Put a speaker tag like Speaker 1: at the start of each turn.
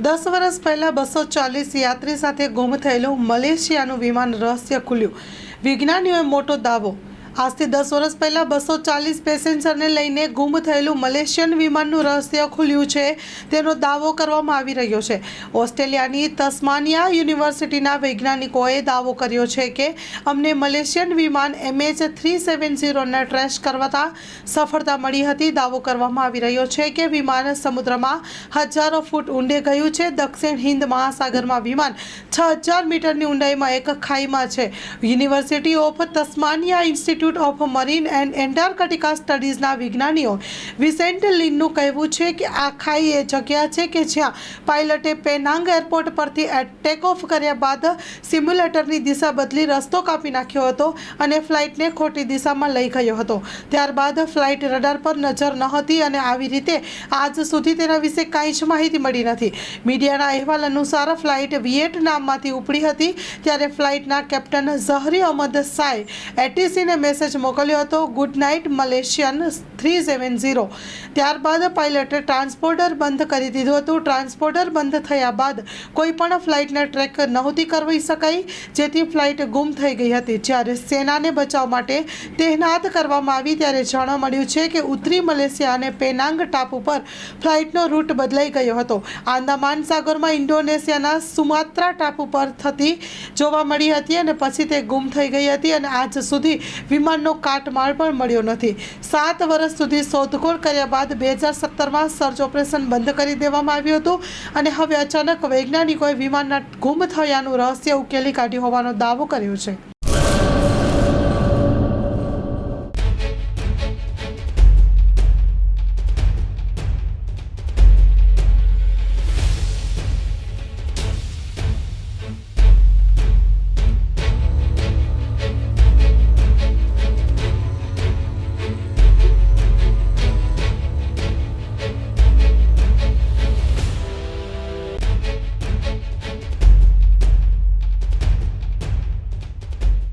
Speaker 1: દસ વર્ષ પહેલાં બસો ચાલીસ યાત્રી સાથે ગુમ થયેલું મલેશિયાનું વિમાન રહસ્ય ખુલ્યું. વિજ્ઞાનીઓએ મોટો દાવો આજથી દસ વર્ષ પહેલાં બસો ચાલીસ પેસેન્જરને લઈને ગુમ થયેલું મલેશિયન વિમાનનું રહસ્ય ખુલ્યું છે. તેનો દાવો કરવામાં આવી રહ્યો છે. ઓસ્ટ્રેલિયાની તસ્માનિયા યુનિવર્સિટીના વૈજ્ઞાનિકોએ દાવો કર્યો છે કે અમને મલેશિયન વિમાન એમએચ થ્રી સેવન ઝીરોને ટ્રેશ કરવાતા સફળતા મળી હતી. દાવો કરવામાં આવી રહ્યો છે કે વિમાન સમુદ્રમાં હજારો ફૂટ ઊંડે ગયું છે. દક્ષિણ હિન્દ મહાસાગરમાં વિમાન છ હજાર મીટરની ઊંડાઈમાં એક ખાઈમાં છે. University of Tasmania institute of marine and Antarctica સ્ટડીઝના વિજ્ઞાનીઓ વિસેન્ટ લિનનું કહેવું છે કે આ ખાઈ એ જગ્યા છે કે જ્યાં પાયલટે પેનાંગ એરપોર્ટ પરથી ટેક ઓફ કર્યા બાદ સિમ્યુલેટરની દિશા બદલી રસ્તો કાપી નાખ્યો હતો અને ફ્લાઇટને ખોટી દિશામાં લઈ ગયો હતો. ત્યારબાદ ફ્લાઇટ રડાર પર નજર ન હતી અને આવી રીતે આજ સુધી તેના વિશે કાંઈ જ માહિતી મળી નથી. મીડિયાના અહેવાલ અનુસાર ફ્લાઇટ વિયેટનામમાંથી ઉપડી હતી, ત્યારે ફ્લાઇટના કેપ્ટન ઝહરી અહમદ સાય એટીસીને મેસેજ મોકલ્યો હતો. Good night, Malaysian three seven zero. ત્યારબાદ પાઇલટે ટ્રાન્સપોર્ટર બંધ કરી દીધું હતું. ટ્રાન્સપોર્ટર બંધ થયા બાદ કોઈ પણ ફ્લાઇટને ટ્રેક નહોતી કરવી શકાઈ, જેથી ફ્લાઇટ ગુમ થઈ ગઈ હતી. જ્યારે સેનાને બચાવ માટે તહેનાત કરવામાં આવી, ત્યારે જાણવા મળ્યું છે કે ઉત્તરી મલેશિયા અને પેનાંગ ટાપુ પર ફ્લાઇટનો રૂટ બદલાઈ ગયો હતો. આંદામાન સાગરમાં ઇન્ડોનેશિયાના સુમાત્રા ટાપુ પર થતી જોવા મળી હતી અને પછી તે ગુમ થઈ ગઈ હતી અને આજ સુધી વિમાનનો કાટમાળ પણ મળ્યો નથી. સાત વર્ષ સુધી શોધખોળ કર્યા બાદ બે હજાર સત્તરમાં સર્ચ ઓપરેશન બંધ કરી દેવામાં આવ્યું હતું અને હવે અચાનક વૈજ્ઞાનિકોએ વિમાનના ગુમ થયાનું રહસ્ય ઉકેલી કાઢ્યું હોવાનો દાવો કર્યો છે.